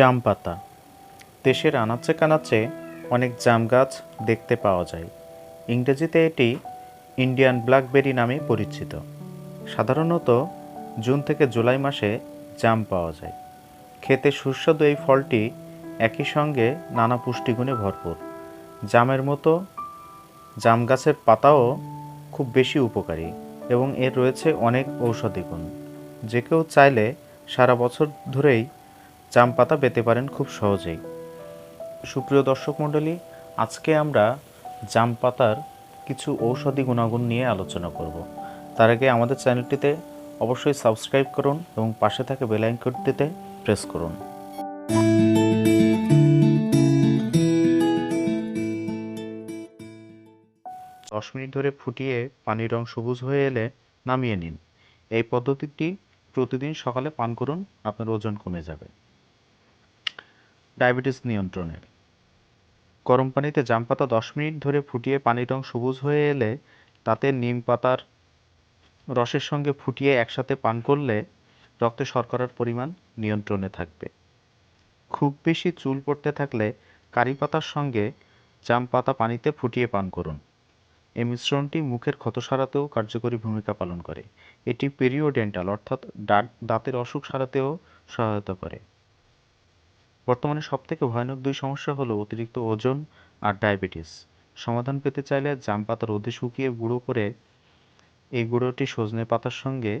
জাম পাতা। দেশের আনাচে কানাচে অনেক জাম গাছ দেখতে পাওয়া যায়। ইংরেজিতে এটি ইন্ডিয়ান ব্ল্যাকবেরি নামে পরিচিত। সাধারণত জুন থেকে জুলাই মাসে জাম পাওয়া যায়। খেতে সুস্বাদু এই ফলটি একই সঙ্গে নানা পুষ্টিগুণে ভরপুর। জামের মতো জাম গাছের পাতাও খুব বেশি উপকারী এবং এর রয়েছে অনেক ঔষধি গুণ। যে কেউ চাইলে সারা বছর ধরেই জাম পাতা পেতে পারেন খুব সহজেই। সুপ্রিয় দর্শক মণ্ডলী, আজকে আমরা জাম পাতার কিছু ঔষধি গুণাগুণ নিয়ে আলোচনা করব। তার আগে আমাদের চ্যানেলটিতে অবশ্যই সাবস্ক্রাইব করুন এবং পাশে থাকা বেল আইকনটিতে প্রেস করুন। দশ মিনিট ধরে ফুটিয়ে পানির রং সবুজ হয়ে এলে নামিয়ে নিন। এই পদ্ধতিটি প্রতিদিন সকালে পান করুন, আপনার ওজন কমে যাবে। ডায়াবেটিস নিয়ন্ত্রণে গরম পানিতে জাম পাতা দশ মিনিট ধরে ফুটিয়ে পানির রং সবুজ হয়ে এলে তাতে নিম পাতার রসের সঙ্গে ফুটিয়ে একসাথে পান করলে রক্তে শর্করার পরিমাণ নিয়ন্ত্রণে থাকবে। খুব বেশি চুল পড়তে থাকলে কারি পাতার সঙ্গে জাম পাতা পানিতে ফুটিয়ে পান করুন। এই মিশ্রণটি মুখের ক্ষত সারাতেও কার্যকরী ভূমিকা পালন করে। এটি পেরিওডেন্টাল অর্থাৎ দাঁত দাঁতের অসুখ সারাতেও সহায়তা করে। বর্তমানে সবথেকে ভয়ানক দুই সমস্যা হলো অতিরিক্ত ওজন আর ডায়াবেটিস। সমাধান পেতে চাইলে জাম পাতা রোদে শুকিয়ে গুঁড়ো করে এই গুঁড়োটি সজনে পাতার সঙ্গে,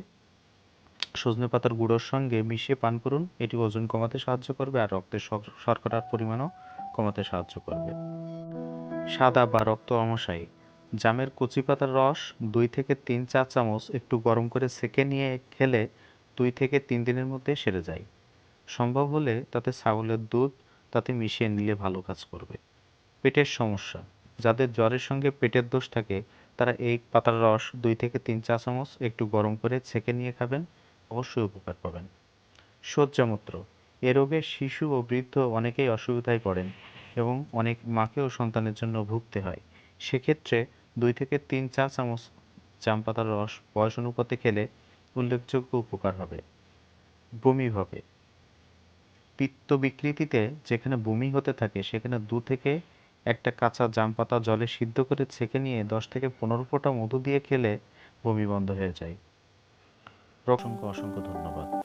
সজনে পাতার গুঁড়োর সঙ্গে মিশিয়ে পান করুন। এটি ওজন কমাতে সাহায্য করবে আর রক্তের শর্করার পরিমাণও কমাতে সাহায্য করবে। সাদা বা রক্ত অমশাই জামের কচি পাতার রস দুই থেকে তিন চা চামচ একটু গরম করে সেকে নিয়ে খেলে দুই থেকে তিন দিনের মধ্যে সেরে যায়। সম্ভব হলে তাতে ছাগলের দুধ তাতে মিশিয়ে নিলে ভালো কাজ করবে। পেটের সমস্যা, যাদের জ্বরের সঙ্গে পেটের দোষ থাকে, তারা এই পাতার রস, দুই থেকে তিন চা চামচ একটু গরম করে ছেঁকে নিয়ে খাবেন, অবশ্যই উপকার পাবেন। সজ্জামূত্র এ রোগে শিশু ও বৃদ্ধ অনেকেই অসুবিধায় পড়েন এবং অনেক মাকেও সন্তানের জন্য ভুগতে হয়। সেক্ষেত্রে দুই থেকে তিন চা চামচ জাম পাতার রস বয়স অনুপাতে খেলে উল্লেখযোগ্য উপকার হবে। বমি হবে পিত্ত বিকৃতিতে যেখানে বমি হতে থাকে, সেখানে দু থেকে একটা কাঁচা জাম পাতা জলে সিদ্ধ করে ছেঁকে নিয়ে দশ থেকে পনেরো ফোঁটা মধু দিয়ে খেলে বমি বন্ধ হয়ে যায়। অসংখ্য অসংখ্য ধন্যবাদ।